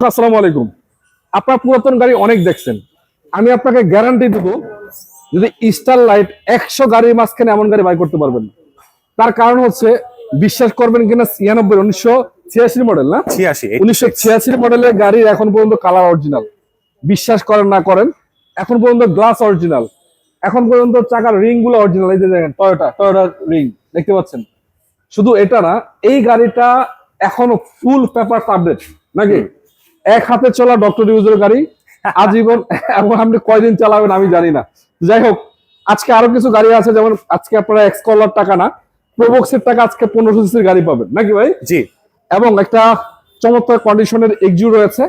আসসালামু আলাইকুম। আপনার পুরাতন গাড়ি অনেক দেখছেন। আমি আপনাকে গ্যারান্টি দেবো যদি স্টার লাইট একশো গাড়ির মাঝখানে এমন গাড়ি বাই করতে পারবেন। তার কারণ হচ্ছে বিশ্বাস করবেন কিনা ছিয়ানব্বই উনিশশো ছিয়াশি মডেল না? ছিয়াশি উনিশশো ছিয়াশি মডেলের গাড়ির এখন পর্যন্ত কালার অরিজিনাল বিশ্বাস করেন না করেন এখন পর্যন্ত গ্লাস অরিজিনাল এখন পর্যন্ত চাকার রিংগুলো অরিজিনাল এই যে দেখেন টয়োটা টয়োটা রিং দেখতে পাচ্ছেন? শুধু এটা না এই গাড়িটা এখনও ফুল পেপার আপডেট নাকি? এক হাতে চলা ডক্টর ইউজের গাড়ি। আজীবন এখন আপনি কয়দিন চালাবেন আমি জানি না। যাই হোক আজকে আরও কিছু গাড়ি আছে যেমন আজকে আপনারা এক্স কলার টাকা না প্রবক্সের টাকা আজকে পনেরোশো সিসির গাড়ি পাবেন। নাকি ভাই? জি। এবং একটা চমৎকার কন্ডিশনের এক্সিউ রয়েছে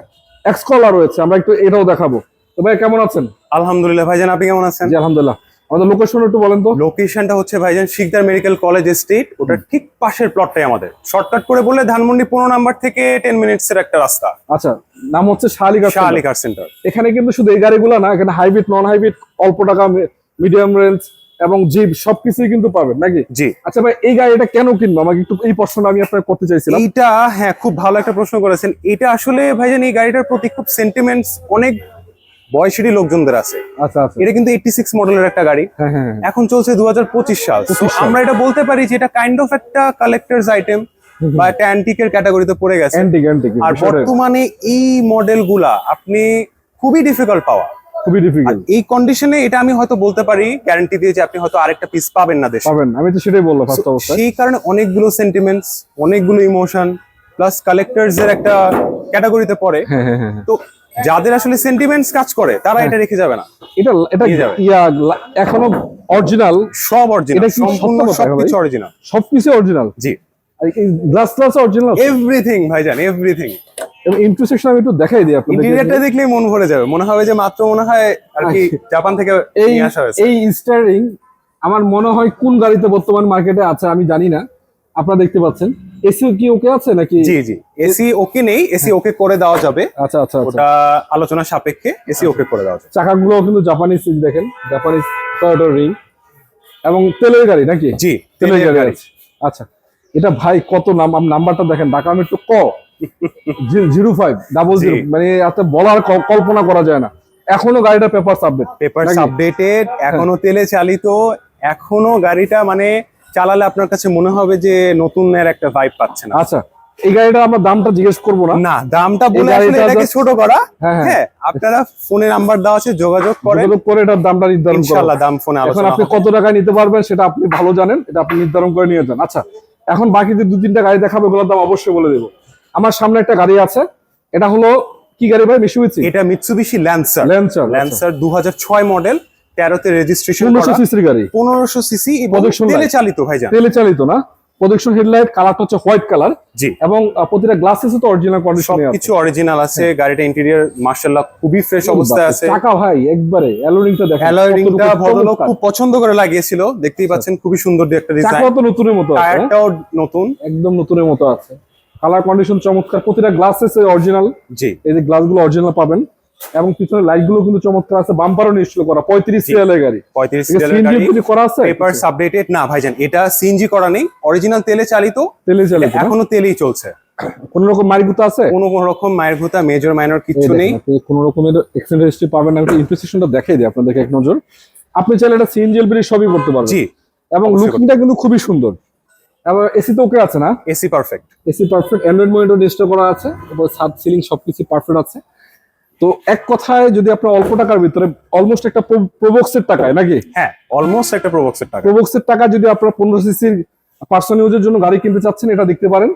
এক্সকলা রয়েছে। আমরা একটু এটাও দেখাবো। তো ভাই কেমন আছেন? আলহামদুলিল্লাহ ভাইজান আপনি কেমন আছেন? জি আলহামদুলিল্লাহ। আমাদের লোকেশন একটু বলেন তো। লোকেশনটা হচ্ছে ভাইজান শিকদার মেডিকেল কলেজ স্ট্রিট। ওটার ঠিক পাশের প্লটটাই আমাদের। শর্টকাট করে বললে ধানমন্ডি পনেরো নাম্বার থেকে টেন মিনিটস এর একটা রাস্তা। আচ্ছা নাম হচ্ছে শালিকা শাহ আলী কার সেন্টার। এখানে কিন্তু শুধু এই গাড়িগুলো না এখানে হাইব্রিড নন হাইব্রিড অল্প টাকা মিডিয়াম রেঞ্জ এবং জিপ সবকিছুই কিন্তু পাবেন নাকি? জি। আচ্ছা ভাই এই গাড়িটা কেন কিনবো? আমাকে একটু এই প্রশ্নটা আমি আপনাকে করতে চাইছিলাম। এইটা হ্যাঁ খুব ভালো একটা প্রশ্ন করেছেন। এটা আসলে ভাইজান এই গাড়িটার প্রতি খুব সেন্টিমেন্টস অনেক বয়সেরই লোকজনদের আছে। আচ্ছা আচ্ছা। এটা কিন্তু এইটি সিক্স মডেলের একটা গাড়ি। হ্যাঁ হ্যাঁ হ্যাঁ। এখন চলছে দু হাজার পঁচিশ সাল। তো আমরা এটা বলতে পারি যে এটা কাইন্ড অফ একটা কালেক্টরস আইটেম বা একটা অ্যান্টিকের ক্যাটাগরিতে পড়ে গেছে। অ্যান্টিক অ্যান্টিক আর বর্তমানে এই মডেলগুলা আপনি খুবই ডিফিকাল্ট পাওয়া। খুবই ডিফিকাল্ট এই কন্ডিশনে এটা আমি হয়তো বলতে পারি গ্যারান্টি দিয়ে যে আপনি হয়তো আরেকটা পিস পাবেন না দেশে। পাবেন আমি তো সেটাই বললাম ফার্স্ট অবস্থায়। সেই কারণে অনেকগুলো সেন্টিমেন্টস অনেকগুলো ইমোশন প্লাস কালেক্টরস এর একটা ক্যাটাগরিতে পড়ে। তো যাদের আসলে সেন্টিমেন্টস কাজ করে তারা এটা রেখে যাবে না। এটা এটা ইয়া এখনও অরিজিনাল সব অরিজিনাল এটা সম্পূর্ণ সবকিছু? অরিজিনাল সবকিছু অরিজিনাল জি। গ্লাস গ্লাস অরিজিনাল এভরিথিং ভাইজান এভরিথিং ইন্টারসেকশন আমি একটু দেখাই দিই আপনাদের ইন্টেরিয়রটা দেখলেই মন ভরে যাবে। মনে হবে যে মাত্র মনে হয় আর কি জাপান থেকে এই নিয়ে আসা হয়েছে। এই স্টারিং আমার মনে হয় কোন গাড়িতে বর্তমান মার্কেটে আছে আমি জানি না। আপনারা দেখতে পাচ্ছেন। এসি কি ওকে আছে নাকি? জি জি। এসি ওকে নেই এসি ওকে করে দেওয়া যাবে। আচ্ছা আচ্ছা আচ্ছা। ওটা আলোচনা সাপেক্ষে এসি ওকে করে দেওয়া যাবে। চাকাগুলো কিন্তু জাপানিজ দেখেন। জাপানিজ টয়োটা রিং এবং তেলের গাড়ি নাকি? জি তেলের গাড়ি আচ্ছা এটা ভাই কত নাম আম- নাম্বারটা দেখেন ঢাকা মেট্রো ক? Zero five double. জিরো মানে এত বলার কল্পনা করা যায় না। এখনও গাড়িটা পেপার সাবমিট পেপার? আপডেটেড এখনও তেলে চালিত এখনও গাড়িটা মানে চালালে আপনার কাছে মনে হবে যে নতুনের একটা ভাইব পাচ্ছেন আচ্ছা এই গাড়িটা আমরা দামটা জিজ্ঞেস করব না? না দামটা বলে আসলে এটাকে ছোট করা। হ্যাঁ, হ্যাঁ। হ্যাঁ আপনারা ফোনে নাম্বার দেওয়া আছে যোগাযোগ করেন। যোগাযোগ করে এটার দামটা নির্ধারণ করব ইনশাআল্লাহ দাম ফোনে এখন আলোচনা আপনি কত টাকায় নিতে পারবেন সেটা আপনি ভালো জানেন এটা আপনি নির্ধারণ করে নিয়ে যান। আচ্ছা এখন বাকি যে দু তিনটা গাড়ি দেখাবে ওগুলোর দাম অবশ্যই বলে দেবো। আমার সামনে একটা গাড়ি আছে এটা হলো কি গাড়ি ভাই মিশুবিচি এটা মিৎসুবিশি ল্যান্সার ল্যান্সার ল্যান্সার দু মডেল তেরোতে রেজিস্ট্রেশন পনেরোশো সিসির গাড়ি। পনেরোশো সিসি তেলে। চালিত ভাইজান। তেলে চালিত না প্রোজেকশন হেডলাইট কালারটা হচ্ছে হোয়াইট কালার জি। এবং প্রতিটা গ্লাসেসও তো অরিজিনাল কন্ডিশনে আছে। সবকিছু অরিজিনাল আছে গাড়িটা ইন্টেরিয়র খুবই ফ্রেশ অবস্থায় আছে। টাকা ভাই একবারে অ্যালোরিংটা দেখেন অ্যালয় কতটুকু রিংটা ভদ্রলোক খুব পছন্দ করে লাগিয়েছিল দেখতেই পাচ্ছেন খুবই সুন্দর একটা ডিজাইন চাকাও তো নতুনের মতো আছে হ্যাঁ? টায়ারটাও নতুন। একদম নতুনের মতো আছে। কালার কন্ডিশন চমৎকার প্রতিটা গ্লাসেস অরিজিনাল জি। এই যে গ্লাসগুলো অরিজিনাল পাবেন। এবং পিছনে লাইটগুলো কিন্তু চমৎকার আছে বাম্পারও নিশ্চয় করা পঁয়ত্রিশ সিরিয়ালের গাড়ি। পঁয়ত্রিশ যদি করা আছে? পেপার আপডেটেড না ভাইজান এটা সিএনজি করা নেই অরিজিনাল তেলে চালিত তেলে চালিত? এখনও তেলেই চলছে। কোন রকম মাইগুতো আছে? কোনো কোনো রকম মায়ের ভূতা মেজর মাইনর কিছু নেই। কোন রকমের এক্সটেন্ড হিস্ট্রি পাবেন না ইনফরমেশনটা দেখাই দিই আপনাদেরকে এক নজর। আপনি চাইলে এটা সিএনজি এলবিডি সবই করতে পারবেন। জি। এবং লুকিংটা কিন্তু খুবই সুন্দর। এবং এসি তো ওকে আছে না? AC perfect AC perfect android monitor install করা আছে তারপর ছাদ সিলিং সবকিছু পারফেক্ট আছে। তো এক কথায় যদি আপনার অল্প টাকার ভিতরে অলমোস্ট একটা প্রবক্সের টাকায় নাকি? হ্যাঁ অলমোস্ট একটা প্রবক্সের টাকা প্রবক্সের টাকা যদি আপনার পনেরো সিসির পার্সোনাল ইউজের জন্য গাড়ি কিনতে চাচ্ছেন এটা দেখতে পারেন।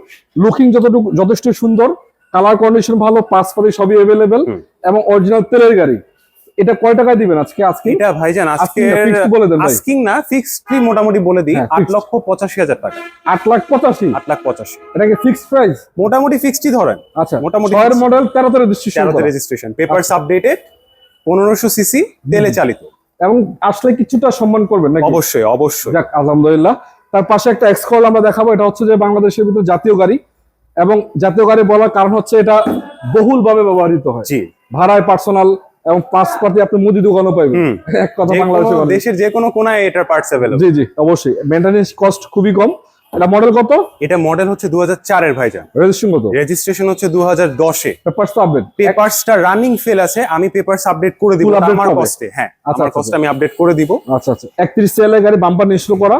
লুকিং যতটুকু যথেষ্ট সুন্দর কালার কন্ডিশন ভালো পাস করে সবই অ্যাভেলেবেল এবং অরিজিনাল তেলের গাড়ি। এটা কয় টাকায় দিবেন আজকে? আজকে এটা ভাইজান আজকে বলে দেন ভাই। আস্কিং না ফিক্সড মোটামুটি বলে দিই হ্যাঁ, আট fixed। লক্ষ পঁচাশি হাজার টাকা। আট লাখ পঁচাশি? আট লাখ পঁচাশি। এটাকে ফিক্সড প্রাইস মোটামুটি ফিক্সডই ধরেন। আচ্ছা মোটামুটি ছয়ের। মডেল তেরোতে রেজিস্ট্রেশন তেরোতে রেজিস্ট্রেশন পেপার আপডেটেড পনেরোশো সিসি তেলে চালিত। এবং আসলে কিছুটা সম্মান করবেন নাকি? অবশ্যই অবশ্যই। যাক আলহামদুলিল্লাহ। তার পাশে একটা এক্সকল আমরা দেখাবো এটা হচ্ছে যে বাংলাদেশের ভিতরে জাতীয় গাড়ি। এবং জাতীয় গাড়ি বলার কারণ হচ্ছে এটা বহুলভাবে ব্যবহৃত হয়। জি। ভাড়ায় পার্সোনাল এবং পাঁচপাতি আপনি মুদি দোকানও পাইবেন। হুম। এক কথা বাংলাদেশে দেশের যে কোনো কোনায় এটার পার্টস অ্যাভেলেবল জি জি অবশ্যই। মেনটেনেন্স কস্ট খুবই কম। এটা মডেল কত? এটা মডেল হচ্ছে দু হাজার চারের ভাইজান। রেজিস্ট্রেশন কত? রেজিস্ট্রেশন হচ্ছে দু হাজার দশে পেপারস আপডেট পেপারসটা রানিং ফেল আছে। আমি পেপারস আপডেট করে দিব। আমার কস্টে হ্যাঁ। আচ্ছা, আমার আচ্ছা, কস্টে আমি আপডেট করে দিব। আচ্ছা আচ্ছা। একত্রিশ সিএলের গাড়ি বাম্পার নিশ্চিত করা।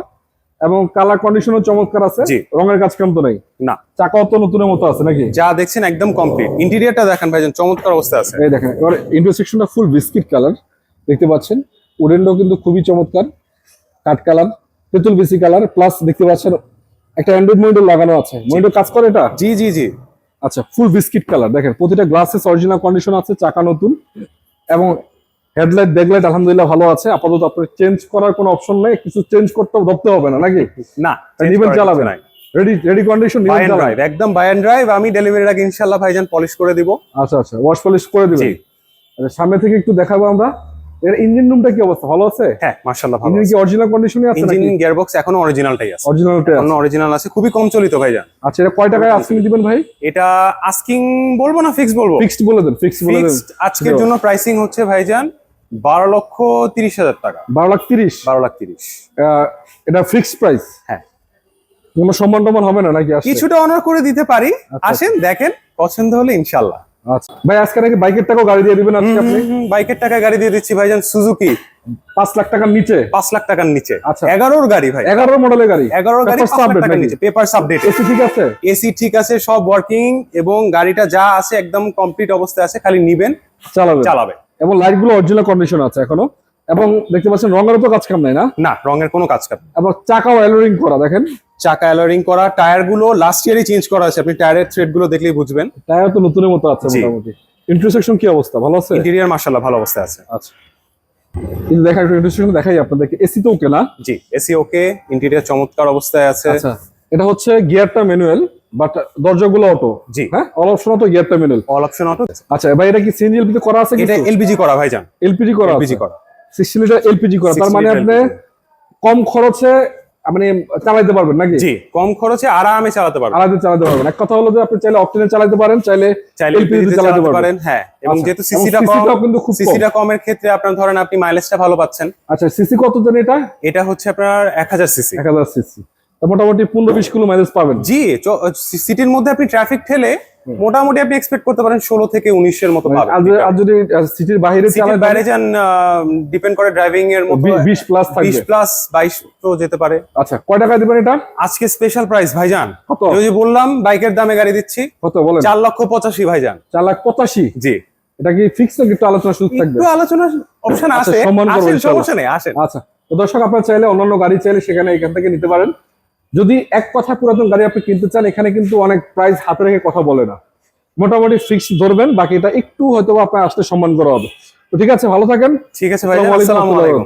এবং কালার কন্ডিশনও চমৎকার আছে। রঙের কাজ কেমন তো নেই। না। চাকাও তো নতুনের মতো আছে নাকি? যা দেখছেন একদম কমপ্লিট ইন্টেরিয়রটা দেখেন ভাইজান চমৎকার অবস্থা আছে। এই দেখেন এবার ইন্টারসেকশনটা ফুল বিস্কিট কালার দেখতে পাচ্ছেন? উডেনটাও কিন্তু খুবই চমৎকার। কাঠ কালার তেঁতুল বিসি কালার প্লাস দেখতে পাচ্ছেন একটা অ্যান্ড্রয়েড মনিটর লাগানো আছে। মনিটর কাজ করে এটা? জি জি জি। আচ্ছা ফুল বিস্কিট কালার দেখেন প্রতিটা গ্লাসেস অরিজিনাল কন্ডিশন আছে চাকা নতুন। এবং হেডলাইট ব্যাকলাইট আলহামদুলিল্লাহ ভালো আছে। আপাতত আপনার চেঞ্জ করার কোনো অপশন নেই। কিছু চেঞ্জ করতে ধরতে হবে না নাকি? না নিবেন চালাবেন ready ready condition buy and drive একদম বাই এন্ড ড্রাইভ আমি ডেলিভারির আগে ইনশাআল্লাহ ভাইজান পলিশ করে দিব। আচ্ছা আচ্ছা ওয়াশ পলিশ করে দিবেন। জি। আচ্ছা, সামনে থেকে একটু দেখাবো আমরা। এর ইঞ্জিন রুমটা কি অবস্থা? ভালো আছে? হ্যাঁ মাশাআল্লাহ ভালো ইঞ্জিন কি অরিজিনাল কন্ডিশনে আছে নাকি? ইঞ্জিন গিয়ারবক্স এখনও অরিজিনালটাই আছে। অরিজিনাল আছে। খুবই কম চলিত ভাইজান। আচ্ছা এটা কয় টাকায় আজকে দিবেন ভাই? এটা আস্কিং বলব না ফিক্স বলব? ফিক্সড বলে দেন ফিক্সড বলে দেন। আজকের জন্য প্রাইসিং হচ্ছে ভাইজান বারো লক্ষ তিরিশ হাজার টাকা। বারো লাখ তিরিশ? বারো লাখ তিরিশ। এটা ফিক্সড প্রাইস হ্যাঁ। কোনো সম্মান টমান হবে না নাকি কিছুটা অনার করে দিতে পারি। আচ্ছা। আসেন দেখেন পছন্দ হলে ইনশাল্লাহ আচ্ছা। ভাই আজকে নাকি বাইকের টাকাও গাড়ি দিয়ে দিবেন আজকে আপনি? বাইকের টাকা গাড়ি দিয়ে দিচ্ছি ভাইজান সুজুকি পাঁচ লাখ টাকার নিচে? পাঁচ লাখ টাকার নিচে। আচ্ছা। এগারোর গাড়ি ভাই। এগারো মডেলের গাড়ি? এগারোর গাড়ি টাকার নিচে পেপারস আপডেট এসি ঠিক আছে? এসি ঠিক আছে সব ওয়ার্কিং এবং গাড়িটা যা আছে একদম কমপ্লিট অবস্থায় আছে খালি নিবেন চালাবে চালাবে এবং লাইটগুলো অরিজিনাল কন্ডিশন আছে এখনও। এবং দেখতে পাচ্ছেন রঙের তো কাজ কাম নাই না? না রঙের কোনো কাজ কাম এবং চাকাও অ্যালোরিং করা দেখেন। চাকা অ্যালোরিং করা টায়ারগুলো লাস্ট ইয়ারই চেঞ্জ করা আছে আপনি টায়ারের থ্রেডগুলো দেখলেই বুঝবেন। টায়ার তো নতুনের মতো আছে মোটামুটি। ইন্টারসেকশন কি অবস্থা ভালো আছে? ইন্টেরিয়ার মার্শাল্লাহ ভালো অবস্থায় আছে। আচ্ছা। কিন্তু দেখা একটু ইন্টারসেকশন দেখাই আপনাদেরকে। এসি তো ওকে না? জি এসি ওকে ইন্টেরিয়ার চমৎকার অবস্থায় আছে। আচ্ছা। এটা হচ্ছে গিয়ারটা ম্যানুয়াল বাট দরজাগুলো অটো জি। হ্যাঁ? অল অপশন তো গিয়ারটা ম্যানুয়াল অল অপশন অটো আচ্ছা ভাই এটা কি সিএনজি এলপিজি করা আছে এটা এলপিজি করা ভাইজান। এলপিজি করা এলপিজি করা। 60 লিটার এলপিজি করা। তার মানে আপনি কম খরচে মানে চালাতে পারবেন নাকি? জি কম খরচে আরামে চালাতে পারবেন। আলাদা চালাতে পারবেন। এক কথা হলো যে আপনি চাইলে অপশনে চালাতে পারেন চাইলে এলপিজি চালাতে পারেন হ্যাঁ। এবং আচ্ছা, যেহেতু সিসিটা কম কিন্তু খুব। সিসিটা কমের ক্ষেত্রে আপনার ধরেন আপনি মাইলেজটা ভালো পাচ্ছেন। আচ্ছা সিসি কত জানি এটা? এটা হচ্ছে আপনার এক হাজার সিসি এক হাজার সিসি মোটামুটি পনেরো বিশ কিলো মাইলেজ পাবেন। জি সিটির মধ্যে আপনি ট্রাফিক ঠেলে মোটামুটি আপনি এক্সপেক্ট করতে পারেন ষোলো থেকে উনিশের মতো পাবেন। আর যদি- সিটির বাইরে সিটির বাইরে যান ডিপেন্ড করে ড্রাইভিং এর মতো বিশ প্লাস বিশ প্লাস বাইশ তো যেতে পারে। আচ্ছা কয় টাকা দিবেন এটা? আজকে স্পেশাল প্রাইস ভাইজান। কত? ওই যে বললাম বাইকের দামে গাড়ি দিচ্ছি। কত বলেন? চার লক্ষ পঁচাশি ভাইজান। চার লাখ পঁচাশি? জি। এটা কি ফিক্স নাকি একটু আলোচনা সুযোগ থাকবে? একটু আলোচনার অপশন আচ্ছা, আছে। আসেন সমস্যা নেই আসেন। আচ্ছা তো দর্শক আপনারা চাইলে অন্যান্য গাড়ি চাইলে সেখানে এখান থেকে নিতে পারেন। যদি এক কথা পুরাতন গাড়ি আপনি কিনতে চান এখানে কিন্তু অনেক প্রাইস হাতে রেখে কথা বলে না। মোটামুটি ফিক্স ধরবেন বাকিটা একটু হয়তো আপনার আসতে সম্মান করা হবে। তো ঠিক আছে ভালো থাকেন। ঠিক আছে ভাই আসসালামু আলাইকুম।